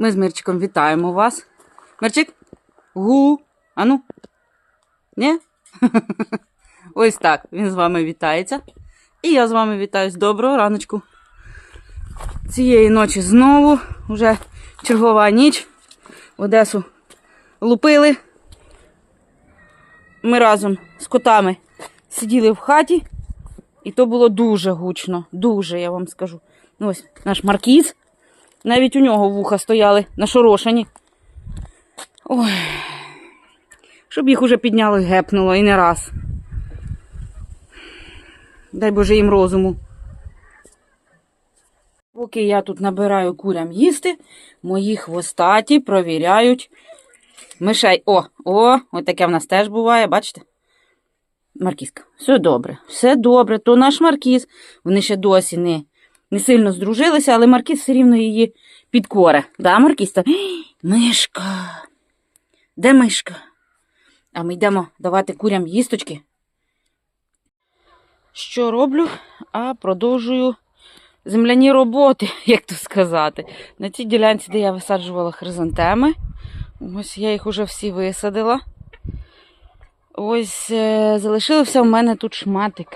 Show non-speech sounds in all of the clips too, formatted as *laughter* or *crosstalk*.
Ми з Мирчиком вітаємо вас. Мирчик? Гу. Ану? Ні? *laughs* Ось так. Він з вами вітається. І я з вами вітаюсь. Доброго раночку. Цієї ночі знову вже чергова ніч. Одесу лупили. Ми разом з котами сиділи в хаті, і то було дуже гучно. Дуже, я вам скажу. Ось наш маркіз. Навіть у нього вуха стояли нашорошені. Ой. Щоб їх уже підняли, гепнуло і не раз. Дай Боже їм розуму. Поки я тут набираю курям їсти, мої хвостаті провіряють мишей. О, о, от таке в нас теж буває, бачите? Маркізка, все добре, все добре, то наш маркіз. Вони ще досі не, не сильно здружилися, але маркіз все рівно її підкоре. Да, маркіз? Та... Мишка. Де мишка? А ми йдемо давати курям їсточки. Що роблю? А продовжую земляні роботи, *laughs* як то сказати. На цій ділянці, де я висаджувала хризантеми. Ось я їх уже всі висадила. Ось е, залишився в мене тут шматик.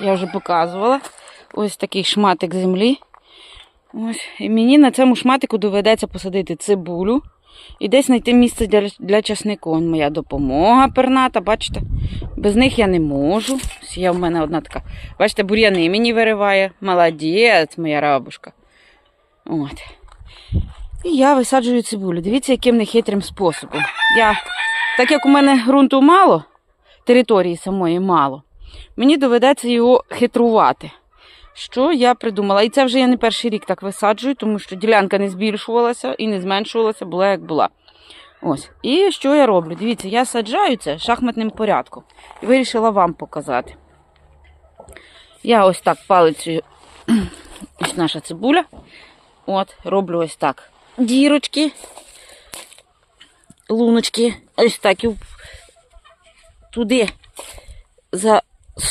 Я вже показувала. Ось такий шматик землі. Ось. І мені на цьому шматику доведеться посадити цибулю і десь знайти місце для, для часнику. Вон моя допомога перната, бачите? Без них я не можу. Ось Є в мене одна така. Бачите, бур'яни мені вириває. Молодець, моя рабушка. От. І я висаджую цибулю. Дивіться, яким нехитрим способом. Я, так як у мене ґрунту мало, території самої мало, мені доведеться його хитрувати. Що я придумала? І це вже я не перший рік так висаджую, тому що ділянка не збільшувалася і не зменшувалася, була як була. Ось. І що я роблю? Дивіться, я саджаю це шахматним порядком. І вирішила вам показати. Я ось так палицею, *clears throat* ось наша цибуля. От, роблю ось так. Дірочки, луночки, ось так і туди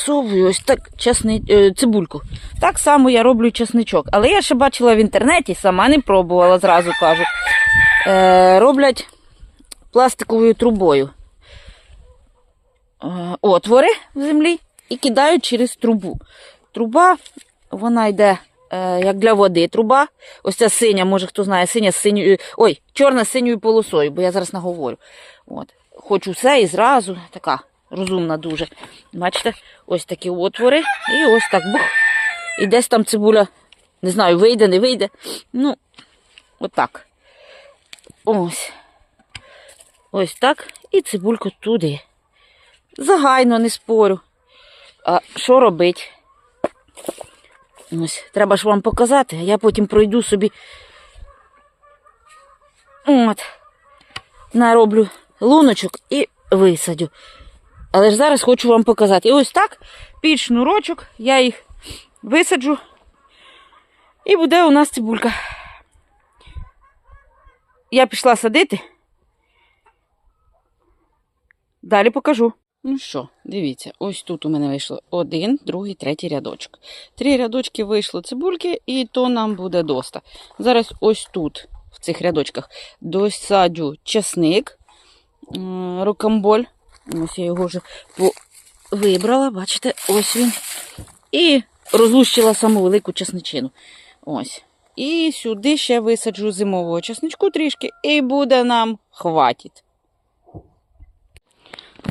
засовую ось так чесни, е, цибульку. Так само я роблю чесничок. Але я ще бачила в інтернеті, сама не пробувала, зразу кажу. Е, роблять пластиковою трубою е, отвори в землі і кидають через трубу. Труба, вона йде е, як для води труба. Ось ця синя, може хто знає, синя з синьою. Ой, чорна з синьою полосою, бо я зараз наговорю. От. Хочу все і зразу така розумна дуже. Бачите, ось такі отвори, і ось так бух. І десь там цибуля, не знаю, вийде, не вийде. Ну, отак. Ось. Ось так. І цибульку туди. Загайно не спорю. А що робить? Ось, треба ж вам показати, а я потім пройду собі. От. Нароблю луночок і висадю. Але ж зараз хочу вам показати. І ось так, під шнурочок, я їх висаджу. І буде у нас цибулька. Я пішла садити. Далі покажу. Ну що, дивіться, ось тут у мене вийшло один, другий, третій рядочок. Три рядочки вийшло цибульки, і то нам буде доста. Зараз ось тут, в цих рядочках, досаджу часник, м, рокамболь. Ось я його вже вибрала, бачите, ось він. І розлущила саму велику часничину. Ось. І сюди ще висаджу зимового часничку трішки, і буде нам хватить.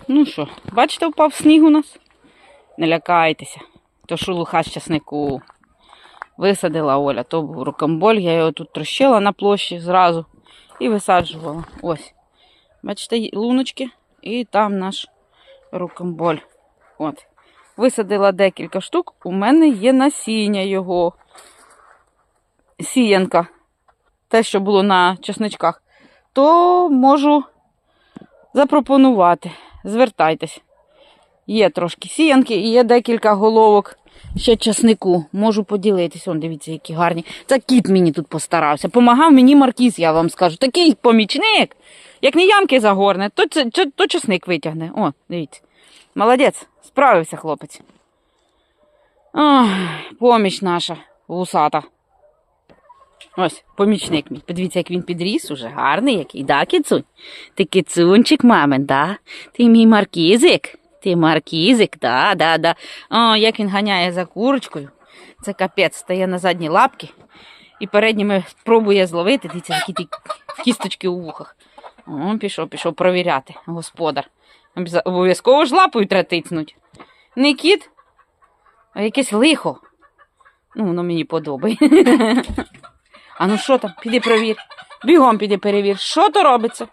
Ну що, бачите, впав сніг у нас? Не лякайтеся. То шелуха з часнику. Висадила Оля, то був рукомболь, я його тут трощила на площі зразу і висаджувала. Ось. Бачите, луночки, і там наш рукомболь. От. Висадила декілька штук. У мене є насіння його. Сіянка. Те, що було на чесничках. То можу запропонувати. Звертайтесь. Є трошки сіянки і є декілька головок ще часнику. Можу поділитись. Он, дивіться, які гарні. Це кіт мені тут постарався. Помагав мені маркіз, я вам скажу. Такий помічник. Як не ямки загорне, то, це, то, то часник витягне. О, дивіться. Молодець, справився хлопець. Ох, поміч наша вусата. Ось, помічник мій. Подивіться, як він підріс, уже гарний який, да, кицунь? Ти кицунчик, мамин, да? Ти мій маркізик. Ти маркізик, да, да, да. О, як він ганяє за курочкою. Це капець, стає на задні лапки і передніми пробує зловити. Дивіться, які ті кісточки у вухах. О, пішов, пішов провіряти, господар. Обов'язково ж лапою треба тицнуть. Не кіт, а якесь лихо. Ну, воно мені подобає. *laughs* А ну що там? Піди провір. Бігом піди перевір. Що то робиться?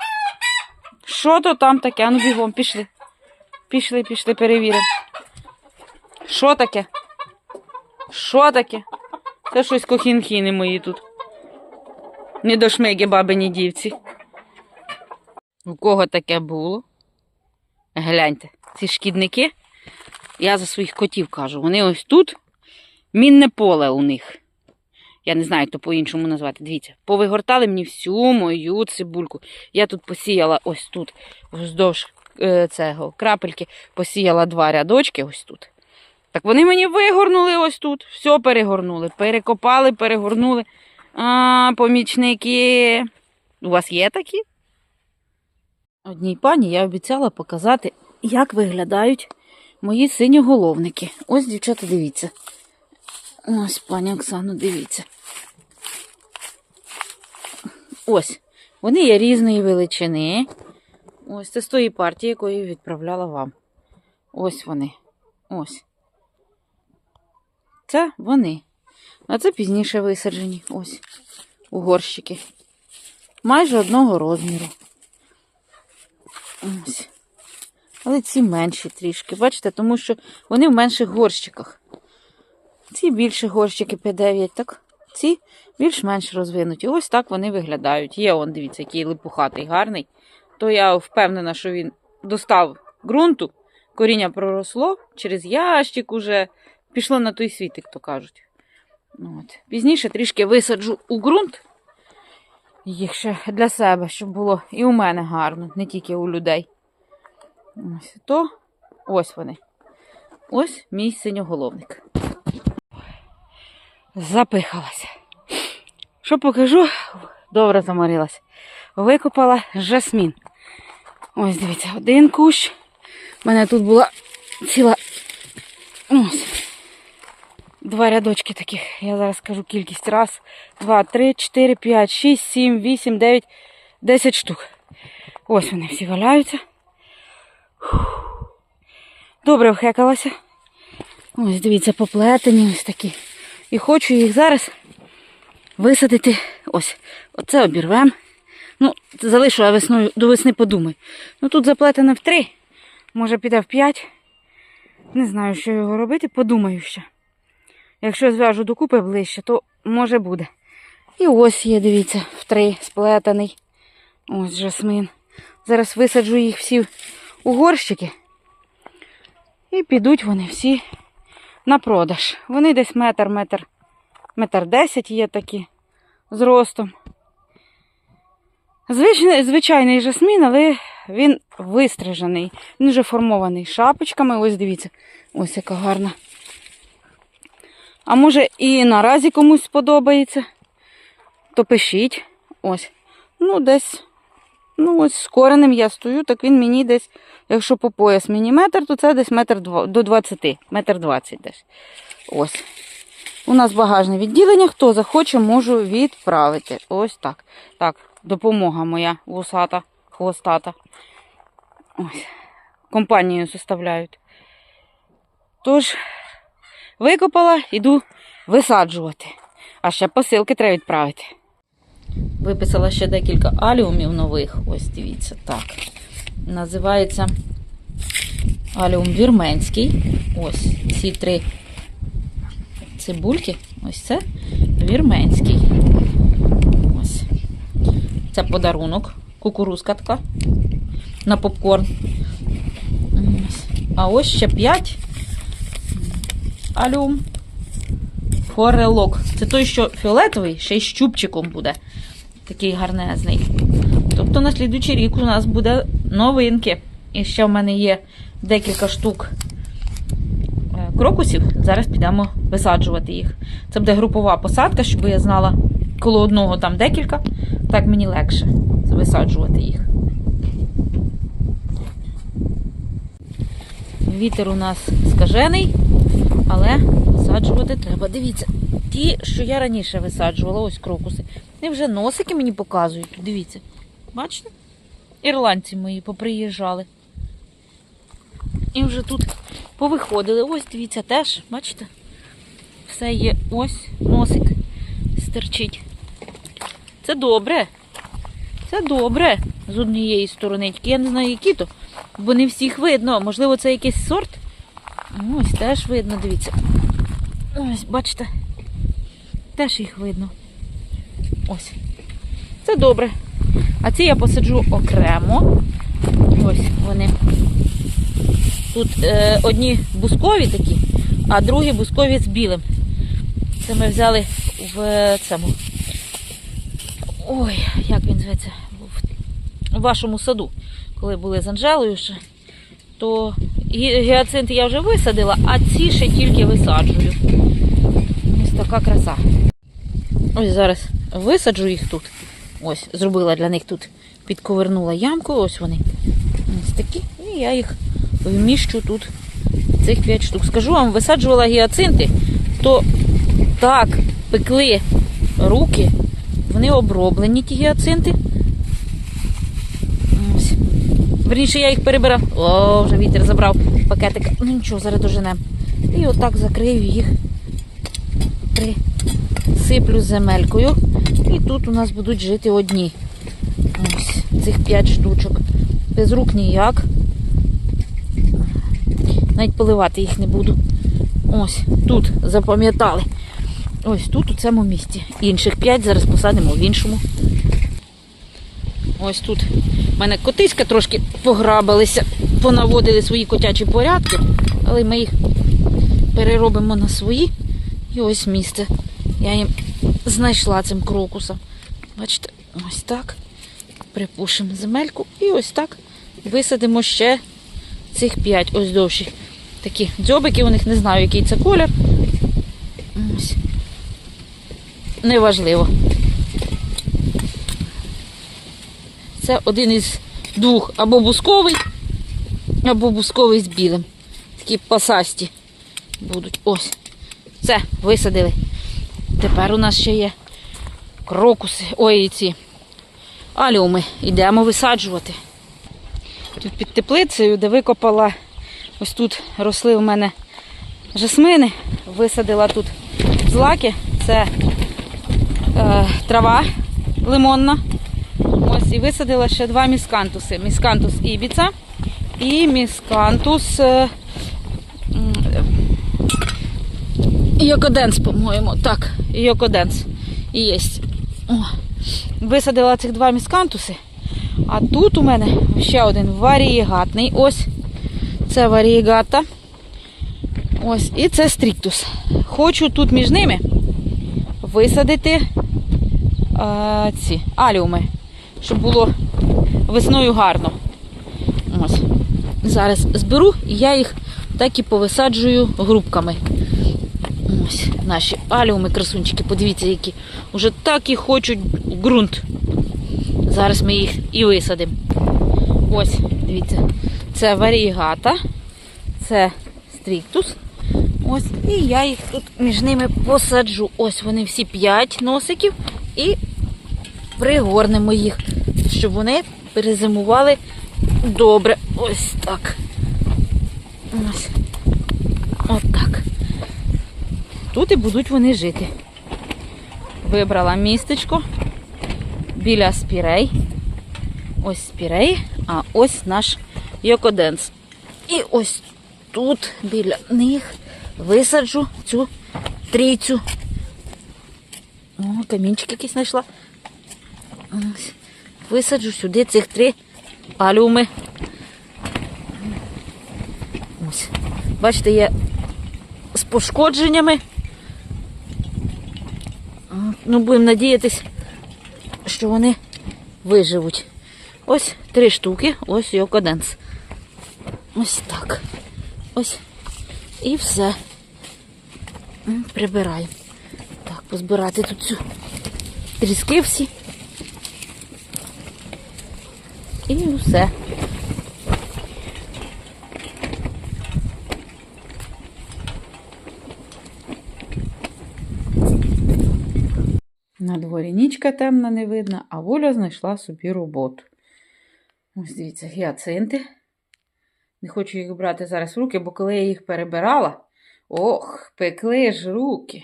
Що то там таке? А ну бігом, пішли. Пішли, пішли, перевіримо. Що таке? Що таке? Це щось кохінхіни мої тут. Не до шмиги бабині дівці. У кого таке було? Гляньте, ці шкідники, я за своїх котів кажу, вони ось тут, мінне поле у них. Я не знаю, як то по-іншому назвати. Дивіться, повигортали мені всю мою цибульку. Я тут посіяла ось тут, вздовж цього крапельки, посіяла два рядочки ось тут. Так вони мені вигорнули ось тут. Все перегорнули. Перекопали, перегорнули. А, помічники. У вас є такі? Одній пані я обіцяла показати, як виглядають мої синьоголовники. Ось, дівчата, дивіться. Ось, пані Оксано, дивіться. Ось. Вони є різної величини. Ось це з тої партії, якої відправляла вам. Ось вони. Ось. Це вони. А це пізніше висаджені. Ось. У горщики. Майже одного розміру. Ось. Але ці менші трішки. Бачите, тому що вони в менших горщиках. Ці більші горщики П9, так? Ці більш-менш розвинуті. Ось так вони виглядають. Є он, дивіться, який липухатий, гарний. То я впевнена, що він достав ґрунту, коріння проросло, через ящик уже пішло на той світ, як то кажуть. От. Пізніше трішки висаджу у ґрунт їх ще для себе, щоб було і у мене гарно, не тільки у людей. Ось то ось вони. Ось мій синьоголовник. Запихалася. Що покажу? Добре заморилась. Викопала жасмін. Ось, дивіться, один кущ. У мене тут була ціла. Два рядочки таких. Я зараз скажу кількість. Раз, два, три, чотири, п'ять, шість, сім, вісім, дев'ять, десять штук. Ось вони всі валяються. Добре вхекалася. Ось, дивіться, поплетені ось такі. І хочу їх зараз висадити. Ось. Оце обірвем. Ну, залишу, а весною до весни подумай. Ну тут заплетено в три. Може піде в п'ять. Не знаю, що його робити, подумаю ще. Якщо зв'яжу докупи ближче, то може буде. І ось є, дивіться, в три сплетений. Ось жасмин. Зараз висаджу їх всі у горщики. І підуть вони всі на продаж. Вони десь метр, метр, метр десять є такі з ростом. Звичайний, звичайний жасмін, але він вистрижений. Він вже формований шапочками. Ось дивіться, ось яка гарна. А може і наразі комусь сподобається, то пишіть. Ось. Ну, десь. Ну, ось з коренем я стою, так він мені десь, якщо по пояс мені метр, то це десь метр дво- до 20, метр 20 десь. Ось. У нас багажне відділення. Хто захоче, можу відправити. Ось так. Так, допомога моя вусата, хвостата. Ось. Компанію составляють. Тож, викопала, іду висаджувати. А ще посилки треба відправити. Виписала ще декілька аліумів нових. Ось дивіться, так. Називається аліум вірменський. Ось ці три цибульки. Ось це вірменський. Це подарунок. Кукурузка така на попкорн. А ось ще 5 алюм форелок. Це той, що фіолетовий, ще й з чубчиком буде. Такий гарнезний. Тобто на слідуючий рік у нас буде новинки. І ще в мене є декілька штук е, крокусів. Зараз підемо висаджувати їх. Це буде групова посадка, щоб я знала, коло одного там декілька, так мені легше висаджувати їх. Вітер у нас скажений, але висаджувати треба. Дивіться, ті, що я раніше висаджувала, ось крокуси, вони вже носики мені показують. Дивіться. Бачите? Ірландці мої поприїжджали. І вже тут повиходили. Ось, дивіться, теж, бачите? Все є ось носик стерчить. Це добре. Це добре з однієї сторони. Тільки я не знаю, які то. Бо не всіх видно. Можливо, це якийсь сорт. Ну, Ось теж видно, дивіться. Ось, бачите. Теж їх видно. Ось. Це добре. А ці я посаджу окремо. Ось вони. Тут е, одні бускові такі, а другі бускові з білим. Це ми взяли в е, цьому. Ой, як він зветься? В вашому саду, коли були з Анжелою ще, то гі- гіацинти я вже висадила, а ці ще тільки висаджую. Ось така краса. Ось зараз висаджу їх тут. Ось, зробила для них тут, підковернула ямку, ось вони. Ось такі. І я їх вміщу тут, цих 5 штук. Скажу вам, висаджувала гіацинти, то так пекли руки, вони оброблені, ті гіацинти. Верніше я їх перебирав. О, вже вітер забрав пакетик. Ну нічого, зараз доженем. І отак закрию їх. Присиплю земелькою. І тут у нас будуть жити одні. Ось цих 5 штучок. Без рук ніяк. Навіть поливати їх не буду. Ось тут запам'ятали. Ось тут у цьому місці. Інших 5 зараз посадимо в іншому. Ось тут в мене котиська трошки пограбилися, понаводили свої котячі порядки, але ми їх переробимо на свої. І ось місце. Я їм знайшла цим крокусом. Бачите, ось так. Припушимо земельку і ось так висадимо ще цих п'ять ось довші. Такі дзьобики, у них не знаю, який це колір. Ось. Неважливо. Це один із двох або бусковий, або бусковий з білим. Такі пасасті будуть. Ось. Все, висадили. Тепер у нас ще є крокуси. Ой, ці аліуми. Йдемо висаджувати. Тут під теплицею, де викопала, ось тут росли у мене жасмини. Висадила тут злаки. Це трава лимонна. Ось і висадила ще два міскантуси. Міскантус ібіца і міскантус е, Йокоденс, по-моєму. Так, Йокоденс. І є. Висадила цих два міскантуси. А тут у мене ще один варієгатний. Ось. Це варієгата. Ось. І це стріктус. Хочу тут між ними висадити ці аліуми, щоб було весною гарно. Ось. Зараз зберу і я їх так і повисаджую грубками. Ось наші аліуми, красунчики, подивіться, які вже так і хочуть ґрунт. Зараз ми їх і висадимо. Ось, дивіться, це варігата, це стріктус. Ось, і я їх тут між ними посаджу. Ось вони всі п'ять носиків і пригорнемо їх, щоб вони перезимували добре. Ось так. Ось. От так. Тут і будуть вони жити. Вибрала містечко біля спірей. Ось спірей, а ось наш йокоденс. І ось тут біля них висаджу цю трійцю. О, камінчик якийсь знайшла. Висаджу сюди цих три алюми. Ось. Бачите, є з пошкодженнями. Ну, будемо надіятись, що вони виживуть. Ось три штуки, ось йокоденс. Ось так. Ось. І все. Прибираємо. Так, позбирати тут цю тріски всі. І все. На дворі нічка темна не видно, а Воля знайшла собі роботу. Ось дивіться, гіацинти. Не хочу їх брати зараз в руки, бо коли я їх перебирала, ох, пекли ж руки.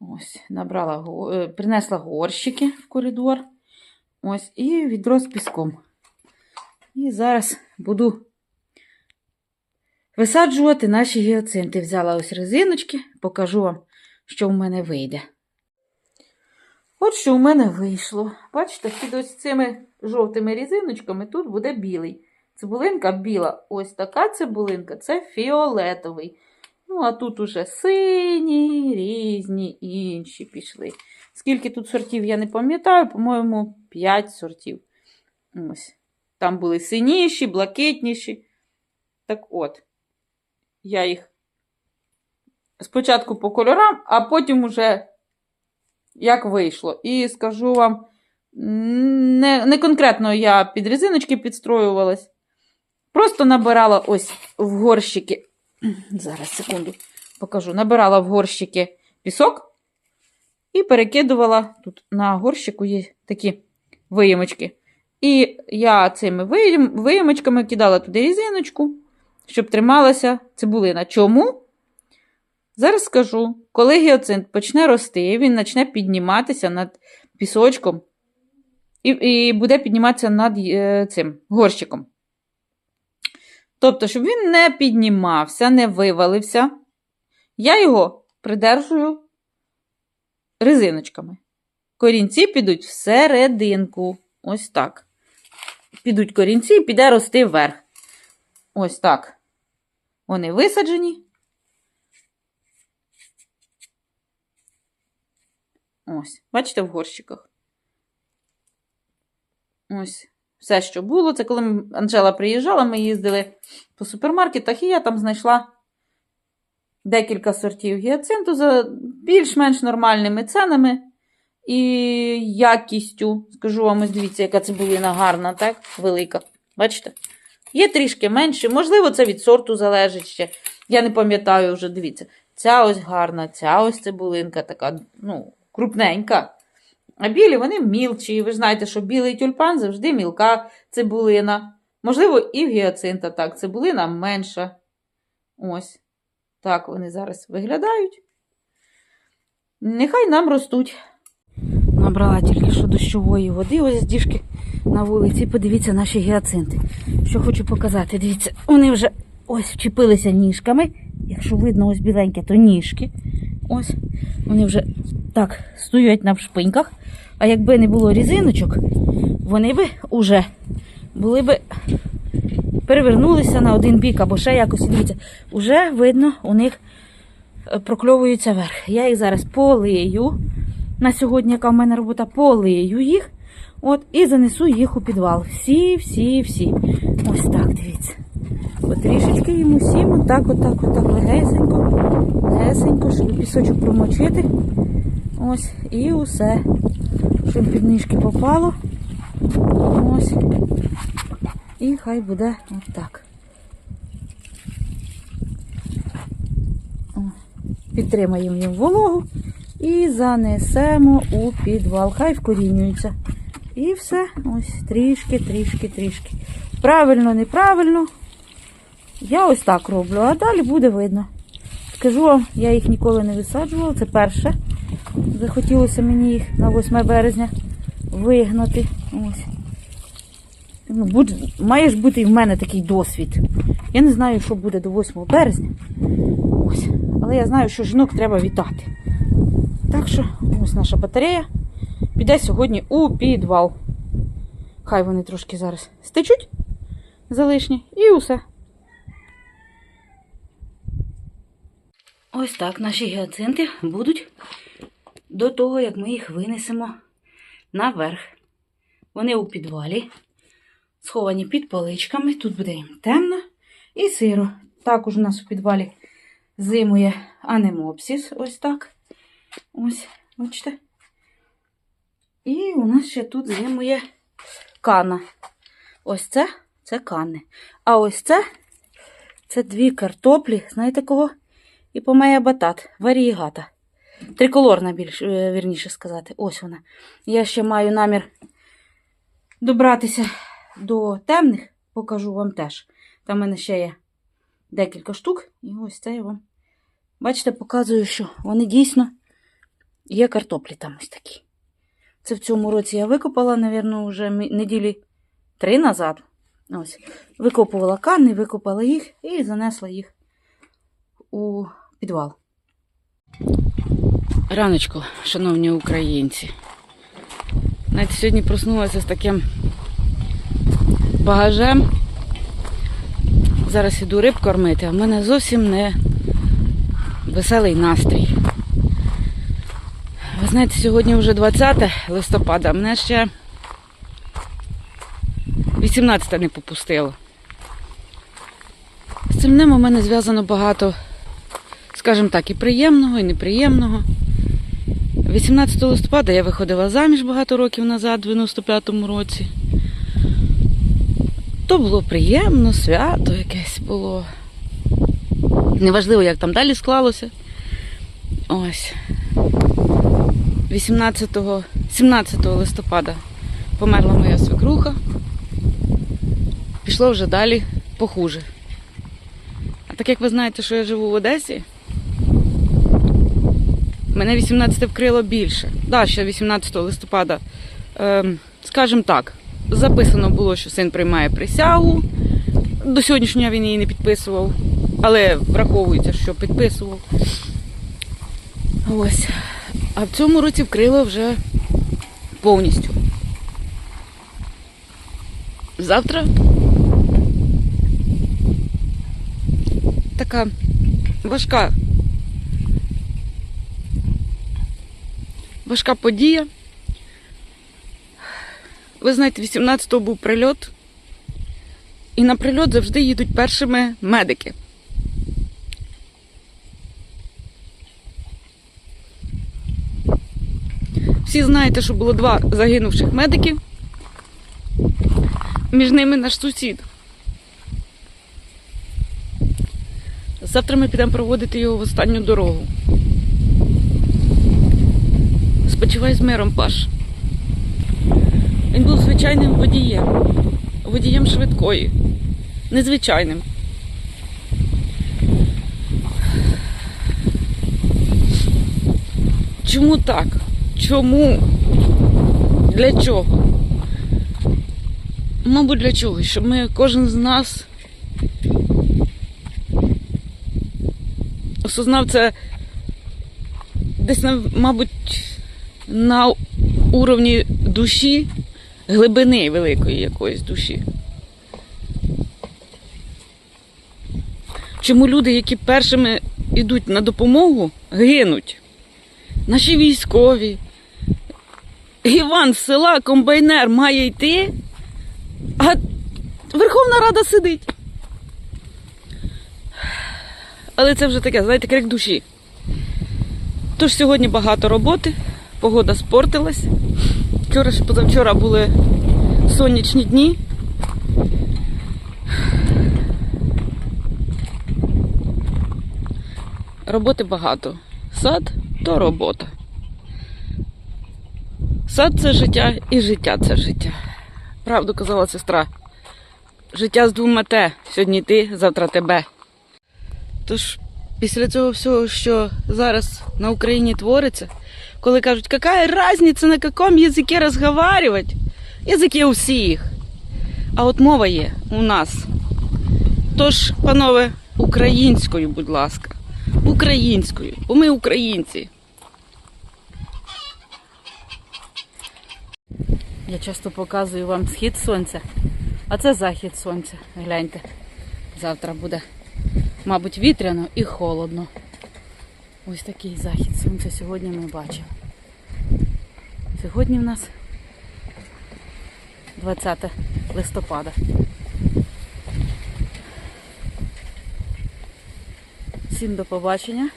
Ось, набрала, е, принесла горщики в коридор. Ось, і відро з піском. І зараз буду висаджувати наші гіацинти. Взяла ось резиночки, покажу вам, що в мене вийде. От що в мене вийшло. Бачите, під ось цими жовтими різиночками тут буде білий. Цибулинка біла. Ось така цибулинка це фіолетовий. Ну, а тут уже сині, різні інші пішли. Скільки тут сортів, я не пам'ятаю, по-моєму, 5 сортів. Ось. Там були синіші, блакитніші. Так от, я їх спочатку по кольорам, а потім уже як вийшло. І скажу вам, не, не конкретно я під резиночки підстроювалась. Просто набирала ось в горщики. Зараз, секунду, покажу. Набирала в горщики пісок і перекидувала. Тут на горщику є такі виємочки. І я цими виєм- виємочками кидала туди різиночку, щоб трималася цибулина. Чому? Зараз скажу, коли гіацинт почне рости, він почне підніматися над пісочком і, і буде підніматися над е, цим горщиком. Тобто, щоб він не піднімався, не вивалився, я його придержую резиночками. Корінці підуть всерединку. Ось так. Підуть корінці і піде рости вверх. Ось так. Вони висаджені. Ось, бачите, в горщиках. Ось, все, що було. Це коли Анжела приїжджала, ми їздили по супермаркетах, і я там знайшла декілька сортів гіацинту за більш-менш нормальними ценами і якістю. Скажу вам, ось дивіться, яка цибулина гарна, так? Велика. Бачите? Є трішки менше. Можливо, це від сорту залежить ще. Я не пам'ятаю вже, дивіться. Ця ось гарна, ця ось цибулинка така, ну, крупненька. А білі вони мілчі. Ви знаєте, що білий тюльпан завжди мілка цибулина. Можливо, і гіацинта так, цибулина менша. Ось. Так вони зараз виглядають. Нехай нам ростуть. Набрала тільки що дощової води, ось діжки на вулиці. Подивіться наші гіацинти. Що хочу показати. Дивіться, вони вже ось вчепилися ніжками. Якщо видно, ось біленьке, то ніжки. Ось. Вони вже так стоять на шпиньках. А якби не було різиночок, вони би уже були би перевернулися на один бік або ще якось. Дивіться, уже видно, у них е, прокльовується верх. Я їх зараз полию. На сьогодні, яка в мене робота, полию їх. От, і занесу їх у підвал. Всі, всі, всі. Ось так, дивіться. От трішечки їм усім, отак, отак, отак, легесенько, легесенько, щоб пісочок промочити. Ось, і усе. Щоб під ніжки попало. Ось. І хай буде отак. Підтримаємо їм вологу і занесемо у підвал. Хай вкорінюються. І все. Ось трішки, трішки, трішки. Правильно, неправильно. Я ось так роблю, а далі буде видно. Скажу вам, я їх ніколи не висаджувала. Це перше. Захотілося мені їх на 8 березня вигнати. Ось. Ну, будь, має ж бути і в мене такий досвід. Я не знаю, що буде до 8 березня. Ось. Але я знаю, що жінок треба вітати. Так що, ось наша батарея піде сьогодні у підвал. Хай вони трошки зараз стечуть залишні і усе. Ось так наші гіацинти будуть до того, як ми їх винесемо наверх. Вони у підвалі, сховані під поличками. Тут буде їм темно і сиро. Також у нас у підвалі зимує анемопсис. Ось так. Ось, бачите. І у нас ще тут зимує кана. Ось це це кани. А ось це це дві картоплі, знаєте кого? І помея батат, варієгата. Триколорна, більш, е, вірніше сказати. Ось вона. Я ще маю намір добратися до темних, покажу вам теж. Там в мене ще є декілька штук. І ось це я вам. Бачите, показую, що вони дійсно є картоплі там ось такі. Це в цьому році я викопала, напевно, вже неділі три назад. Ось. Викопувала кани, викопала їх і занесла їх у підвал. Раночку, шановні українці. Знаєте, сьогодні проснулася з таким багажем. Зараз іду риб кормити, а в мене зовсім не веселий настрій. Знаєте, сьогодні вже 20 листопада, мене ще 18 не попустило. З цим днем у мене зв'язано багато, скажімо так, і приємного, і неприємного. 18 листопада я виходила заміж багато років назад, в 95-му році. То було приємно, свято якесь було. Неважливо, як там далі склалося. Ось. 18, 17 листопада померла моя свекруха. Пішло вже далі похуже. А так як ви знаєте, що я живу в Одесі, мене 18 вкрило більше. Да, ще 18 листопада, ем, скажімо так, записано було, що син приймає присягу. До сьогоднішнього він її не підписував, але враховується, що підписував. Ось. А в цьому році вкрило вже повністю. Завтра така важка. Важка подія. Ви знаєте, 18-го був прильот, і на прильот завжди їдуть першими медики. Всі знаєте, що було два загинувших медиків. Між ними наш сусід. Завтра ми підемо проводити його в останню дорогу. Спочивай з миром, Паш. Він був звичайним водієм. Водієм швидкої. Незвичайним. Чому так? Чому? Для чого? Мабуть, для чого? Щоб ми кожен з нас осознав це десь, мабуть, на уровні душі, глибини великої якоїсь душі. Чому люди, які першими йдуть на допомогу, гинуть? Наші військові. Іван з села комбайнер має йти, а Верховна Рада сидить. Але це вже таке, знаєте, крик душі. Тож сьогодні багато роботи, погода спортилась. Вчора ж позавчора були сонячні дні. Роботи багато. Сад то робота. Сад це життя і життя це життя. Правду казала сестра. Життя з двома те. Сьогодні ти, завтра тебе. Тож, після цього всього, що зараз на Україні твориться, коли кажуть, яка різниця на якому язикі розговаривати? Язик є у всіх. А от мова є у нас. Тож, панове, українською, будь ласка. Українською, бо ми українці. Я часто показую вам схід сонця, а це захід сонця. Гляньте. Завтра буде, мабуть, вітряно і холодно. Ось такий захід сонця сьогодні ми бачимо. Сьогодні в нас 20 листопада. Всім до побачення.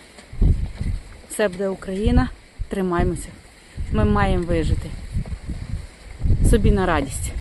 Все буде Україна. Тримаймося. Ми маємо вижити. Собі на радість.